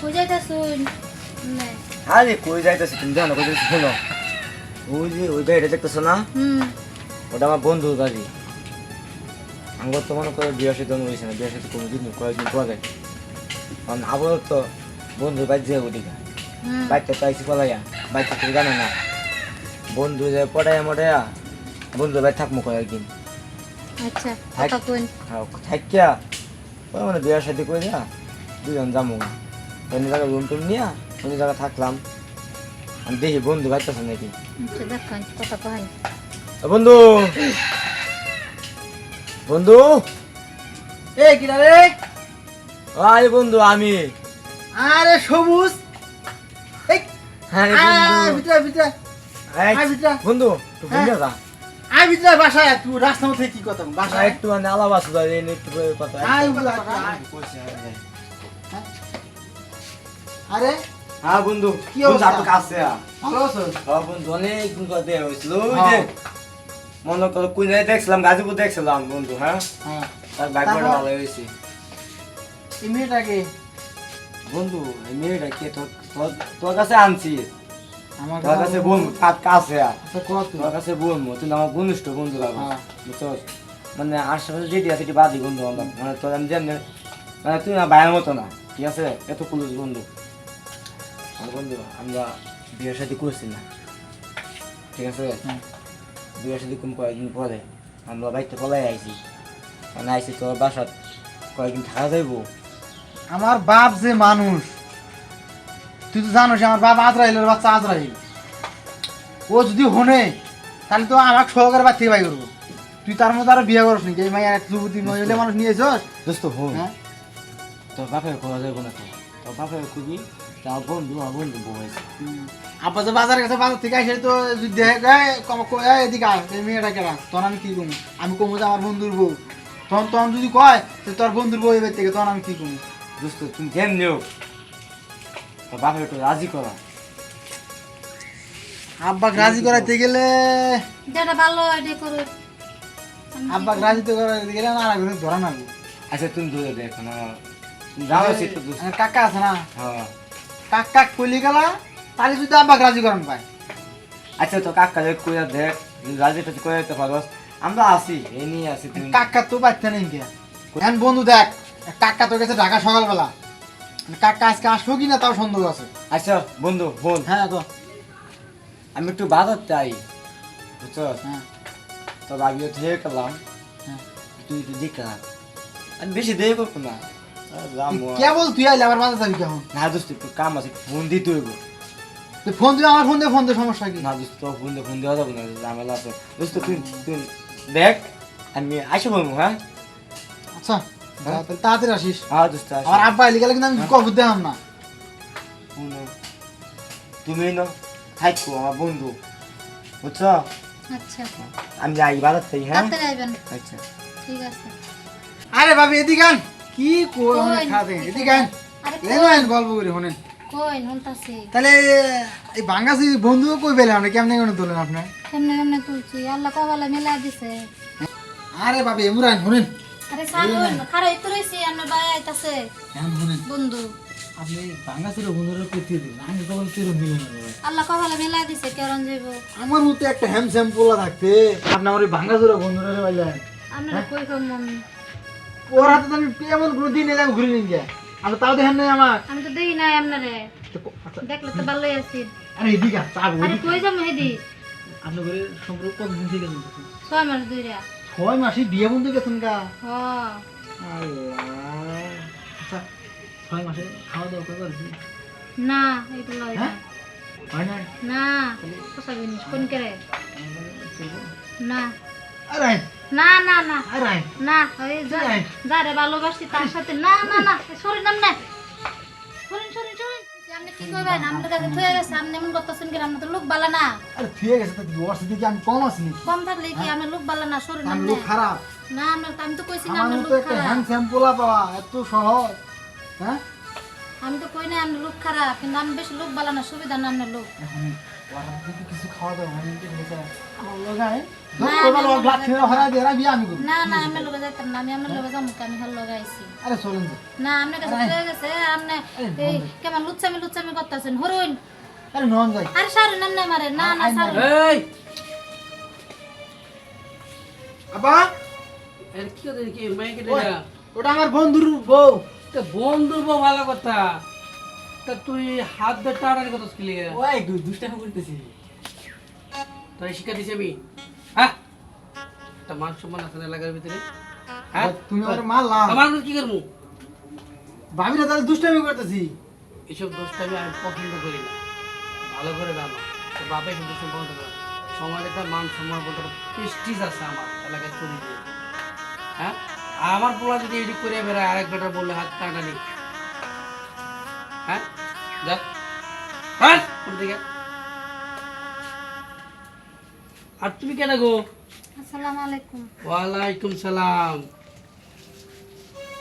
কই যাইতাছুন আরে কই যাইতেছি তুমি জানো কই যাইতেছি শোনো ওই যে ওই গাড়িটা দেখতেছো না হুম ওটা আমার বন্ধুর গাড়ি আমার তো মনে করে বিয়ের সাথে হয়েছে না বিয়ের সাথে কোনো দিন কয়েকদিন পরে কারণ আবার তো বন্ধুর বাড়ি যে ওদিকে বাইকটা পাইছি পলাইয়া বাইকটা তুমি জানো না বন্ধু যে পড়াইয়া মটাইয়া বন্ধুর বাড়ি থাকব কয়েকদিন আচ্ছা থাক। থাকিয়া ওই মানে বিয়ের সাথে করে যা দুজন যাব অন্য জায়গায় রুম টুম নিয়ে অন্য জায়গায় থাকলাম। আমি দেখি বন্ধু বাড়তেছে নাকি? আচ্ছা বন্ধু! বন্ধু! এ কিরা রে আরে বন্ধু আমি। আরে সবুজ! এই! হ্যাঁ রে আয় বন্ধু। ভিতরে ভিতরে। বন্ধু তুই হ্যাঁ। যা। আয় ভিতরে বাসায় তুই রাস্তা মধ্যে কি কথা বাসা বাসায়। একটু মানে আলাপ আছে তাই এই একটু করে কথা বলে, আয়। আরে? হ্যাঁ বন্ধু কি অবস্থা? কাছে? ভালো আছো? হ্যাঁ বন্ধু অনেক দিন দেয়া হয়েছিল ওই হ্যাঁ। যে মনে করো কুইনাই দেখছিলাম গাজীপুর দেখছিলাম বন্ধু হ্যাঁ? হ্যাঁ। তার ভাগ্যটা ভালো হয়েছে। এই মেয়েটাকে? বন্ধু এই মেয়েটা কে তোর তোর- কাছে আনছি। তোর কাছে বোন কার কাছে। আচ্ছা তোর কাছে বোন তুই আমার ঘনিষ্ঠ বন্ধু লাগবে হ্যাঁ। বুঝছস? মানে আশেপাশে যেটি আছে এটি বাদি বন্ধু বান্ধব মানে তোর আমি যেমনি মানে তুই না ভাইয়ের মতো না ঠিক আছে? এত কুলুস বন্ধু। বন্ধু আমরা বিয়ের সাথে করছি না ঠিক আছে। বিয়ের সাথে কোন কয়েকদিন পরে আমরা বাইকটা পলাই আইছি। মানে আইছি তোর বাসাত কয়েকদিন থাকা যাইবো। আমার বাপ যে মানুষ তুই তো জানোস আমার বাপ আজরাইলের বাচ্চা আজরাইল। ও যদি হনে তাহলে তো আমার সহকারে থেকে বাই করব। তুই তার মধ্যে আরও বিয়ে করস নাকি? এই মাইয়া এক যুবতী মহিলা মানুষ নিয়েছস দোস্ত হন। হ্যাঁ? তোর বাপের করা যাইবো না তো। তোর বাপের খুবই আমার বন্ধু আমার বন্ধু হয়েছে আপা যে বাজার গেছে বাজার থেকে আসে তো যদি দেখে এদিকে আয়, এই মেয়েটা কেনা তখন আমি কি কমু আমি কমু যে আমার বন্ধুর বউ। তখন তখন যদি কয় যে তোর বন্ধুর বউ এবার থেকে তখন আমি কি কমু দোস্ত তুমি জ্ঞান নিও। তোর বাপের একটু রাজি করা। আব্বাকে রাজি করাইতে গেলে যেটা ভালো এটা করো। আব্বাকে রাজি তো করাইতে গেলে না আগে ধরা না আচ্ছা তুমি দূরে দেখো না জানো সে তো কাকা আছে না? হ্যাঁ। কাক কইলি গেলা তাহলে যদি আব্বাকে রাজি করান পায়। আচ্ছা তো কাকা যে কইয়া দেখ রাজি টাজি করে দিতে পারো। আমরা আছি এই নিয়ে আছি তুমি। কাকা তো বাচ্চা নেই কে? এখন বন্ধু দেখ কাকা তো গেছে ঢাকা সকালবেলা। কাকা আজকে আসব কি না তাও সন্দেহ আছে। আচ্ছা বন্ধু বোন হ্যাঁ তো আমি একটু বাজার চাই বুঝছ? হ্যাঁ। তো আমিও থেকে গেলাম। হ্যাঁ। তুই একটু দেখা আমি বেশি দেরি করব না। কেবল তুই আইলে আবার বাজার যাবি কেমন? না দোস্ত একটু কাম আছে ফোন দিতে হইব। তুই ফোন দিবি আমার ফোন দিয়ে ফোন দিয়ে সমস্যা কি? না দোস্ত ফোন দিয়ে ফোন দেওয়া যাবে না ঝামেলা আছে। দোস্ত তুই তুই দেখ আমি আসে বলব হ্যাঁ? আচ্ছা। তাড়াতাড়ি আসিস। হ্যাঁ আমার আব্বা আইলে গেলে কিন্তু আমি কবর দেখাম না। তুমি না থাকো আমার বন্ধু। বুঝছ? আচ্ছা। আমি যাই বাজার থেকে হ্যাঁ? আচ্ছা। ঠিক আছে। আরে ভাবি এদিকে আন। কি কই? কই? খাতে এদিকে আন। আরে আন গল্প করি কই? হুনতাছি তাহলে এই বাঙ্গাসি বন্ধু কই পেলে আমরা? কেমনে কেমনে তোলেন আপনার? কেমনে কেমনে তুলছি? আল্লাহ কপালে মেলা দিছে। আরে ভাবি এমুরান শোনেন। আরে সাগুন খারা ইতো রইছি আমার আইতাছে। বন্ধু। আপনি বাঙ্গাসির বন্ধুরা পেতে দিন আমি কখন তেরো মিলে আল্লাহ কপালে মেলা দিছে কেরন যাইব? আমার মতো একটা হ্যাম পোলা থাকতে আপনি আমার ওই ভাঙ্গাসুরা বন্ধুরা পাইলেন আপনারা কই কম মম্মি ওর হাতে তো আমি এমন কোনো দিন এলাম ঘুরে নিন আমি তাও দেখেন নাই আমার। আমি তো দেখি নাই আপনারে তো আচ্ছা, দেখলে তো ভালোই আছি। আরে এদিকে আরে কই যাব হেদি? আপনার ঘরে সম্পর্ক কতদিন থেকে ছয় মাস দুইরা ছয় মাসে বিয়ে বন্ধু গেছেন গা। হ আল্লাহ। আচ্ছা ছয় মাসে খাওয়া দাওয়া করে না হয় না। হ্যাঁ? হয় না? না পোষা জিনিস কোন কেরে? না। আরে আয়, না না না। আরে আয়। না ওই যা- নাই। যারে ভালোবাসি তার সাথে। না না না সরিন নাম না কি কইবেন আমাদের কাছে থয়ে গেছে আপনি এমন করতেছেন কি আমরা তো লোক বালা না? আরে ঠিক আছে তো কি ওর কি আমি কম আছি কম থাকলে কি আমরা লোক বালা না? সরিন না লোক খারাপ। না আমরা আমি তো কইছি না আমার লোক খারাপ। হ্যান্ড স্যাম্পোলা পাওয়া এত সহজ হ্যাঁ? আমি তো কই না আপনি লোক খারাপ কিন্তু আমি বেশি লোক বালা না সুবিধা না আপনার লোক। এখন ওরা কিছু খাওয়া দাওয়া আমার না, না, আমি যাইতাম না আমি আমার লোকে যাব আমি হার লগে আরে চলেন না আপনার কাছে গেছে আপনি কেমন লুচ্চামি লুচ্চামি করতেছেন? হরুন। আরে নন যাই। আরে সারুন এমনি মারে না না সারুন। এই। আবা এর কি কথা কি মাইকে ওই, ওটা আমার বন্ধুর বউ। তা বন্ধু বউ ভালো কথা। তা তুই হাত ধরে টাটার কথা স্কিলে ওই দুষ্টামি তাই শিক্ষা দিছি আমি। হ্যাঁ? তা মান সম্মান আছে এলাকার ভিতরে। হ্যাঁ? তুমি ওর আমার কি করব? ভাবিরা তাহলে দুষ্টামি করতেছি। এসব দোষটা আমি পছন্দ করি না। ভালো করে জানো তো বাবা এসব করে সমাজে একটা মান সম্মান বলতে প্রেস্টিজ আছে আমার এলাকায় হ্যাঁ? আমার পোলা যদি এডিট করে বেড়ায় আরেক বেটা বললে হাত টানানি। হ্যাঁ? যা। হ্যাঁ? দিকে আর তুমি কেন গো? আসসালামু আলাইকুম। ওয়ালাইকুম সালাম।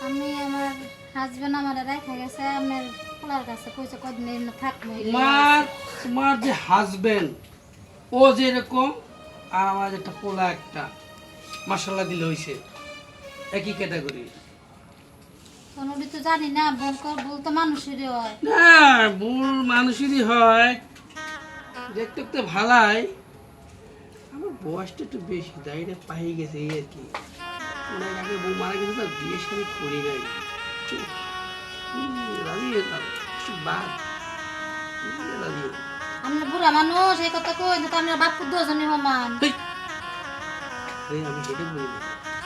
আমি আমার হাজবেন্ড আমার রেখে গেছে আপনার পোলার কাছে কইছে কদিন থাকব তোমার তোমার যে হাজবেন্ড ও যেরকম আর আমার একটা পোলা একটা মাসাল্লাহ দিলে হইছে। একই ক্যাটাগরি কোনোটি তো জানি না ভুল কর ভুল তো মানুষেরই হয়। না ভুল মানুষেরই হয়। দেখতে দেখতে ভালাই। আমার বয়সটা একটু বেশি দাড়িটা পাই গেছে এই আর কি। আগে বউ মারা গেছে তো বিয়ে শাড়ি করি নাই। রাজি যেতাম একটু বাদ। রাজি যেতাম। আপনি বুড়া মানুষ এই কথা কই তো সমান। আমি সেটা বলি না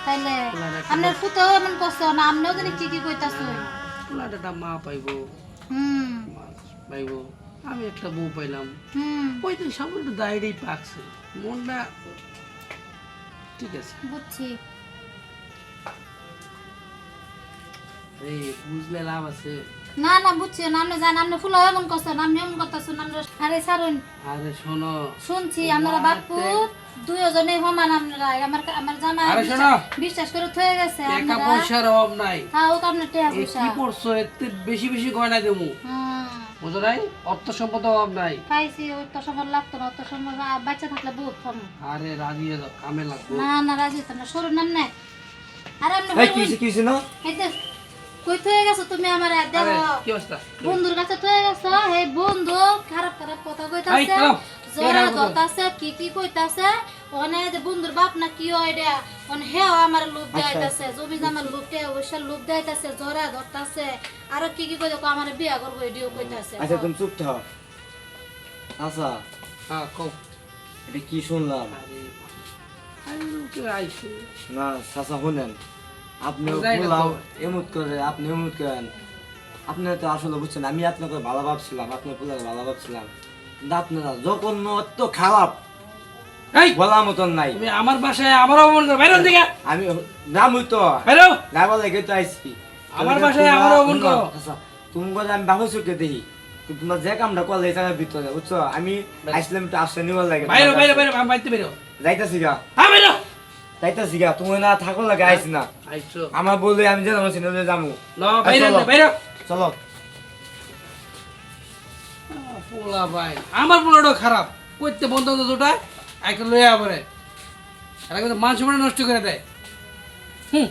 তাইলে পোলার একটা আপনার পুতো এমন করছে না আপনিও জানি কি কি কইতাছেন? পোলাটা মা পাইবো। হুম। পাইবো। আমি একটা বউ পাইলাম। ওই তো সামনে একটু দাঁড়িয়েই পাকছে। মনটা ঠিক আছে। বুঝছি। এই বুঝলে লাভ আছে। না না বুঝছি। না ফুল এমন করছেন আপনি এমন করতেছেন আমরা আরে ছাড়ুন। আরে শোনো শুনছি আপনারা বাপু দুইজনে সমান আমার। আমার আরে শোনো। বিশ্বাস- করে থয়ে গেছে টাকা পয়সার অভাব নাই। হ্যাঁ ও টাকা পয়সা কি করছ? এতে বেশি বেশি গয়না দেবো। বুঝো নাই? অর্থ সম্পদ অভাব নাই। পাইছি অর্থ সম্পদ লাগতো না অর্থ সম্পদ বাচ্চা থাকলে বহুত কম। আরে রাজি হয়ে কামে লাগবো। না না রাজি হতো না সরু নাম নাই। আরে আপনি এই কি হইছে, না? এই কই থয়ে গেছো তুমি আমার আরে? দেখো কি অবস্থা? বন্ধুর কাছে থয়ে গেছো হে বন্ধু খারাপ খারাপ কথা কইতাছে। জোরা এরা ধরতাছে কি কি কইতাছে? ওনে যে বন্ধুর বাপ না কি হয় রে? হেও আমার লোভ দেখাইতাছে জমি জামার লোভ জোরা ধরতাছে। আরও কি কি কইতো আমার বিয়া করব এডিও কইতাছে আচ্ছা তুমি চুপ থাক আচ্ছা। হ্যাঁ কও। এটা কি শুনলাম? না চাচা শুনেন আপনি যাই বললাম তো। করে আপনি এমুত করেন। আপনি তো আসলে বুঝছেন আমি আপনাকে ভালো ভাবছিলাম আপনার পোলাকে ভালো ভাবছিলাম। কিন্তু আপনারা যখন অত খারাপ এই! বলার মতন নাই। তুমি আমার বাসায় আমার অপমান করো বাইরে থেকে! আমি নাম হইতো বাইরে! না বলে গেতো আইসি আমার বাসায় আমার অমন করো। আচ্ছা তুমি বলে আমি বাবু চুকে দেখি। তোমরা যে কামটা করলে এটা ভিতরে বুঝছ? আমি আসলাম একটু আসলে নিবার লাগে বাইরে বাইরে বাইরে আমি বাইতে বেরো। যাইতাছি গা। হ্যাঁ বেরো! যাইতাছি গা। তুমি না থাকো লাগে আইসি না। আইছো আমার বললে আমি যেন চিনে যাব। বাইরে বাইরে। চলো। পোলা ভাই। আমার পোলাটা খারাপ। করতে বন্ধ দুটা একটা লইয়া পরে। কিন্তু মান নষ্ট করে দেয়। হুম?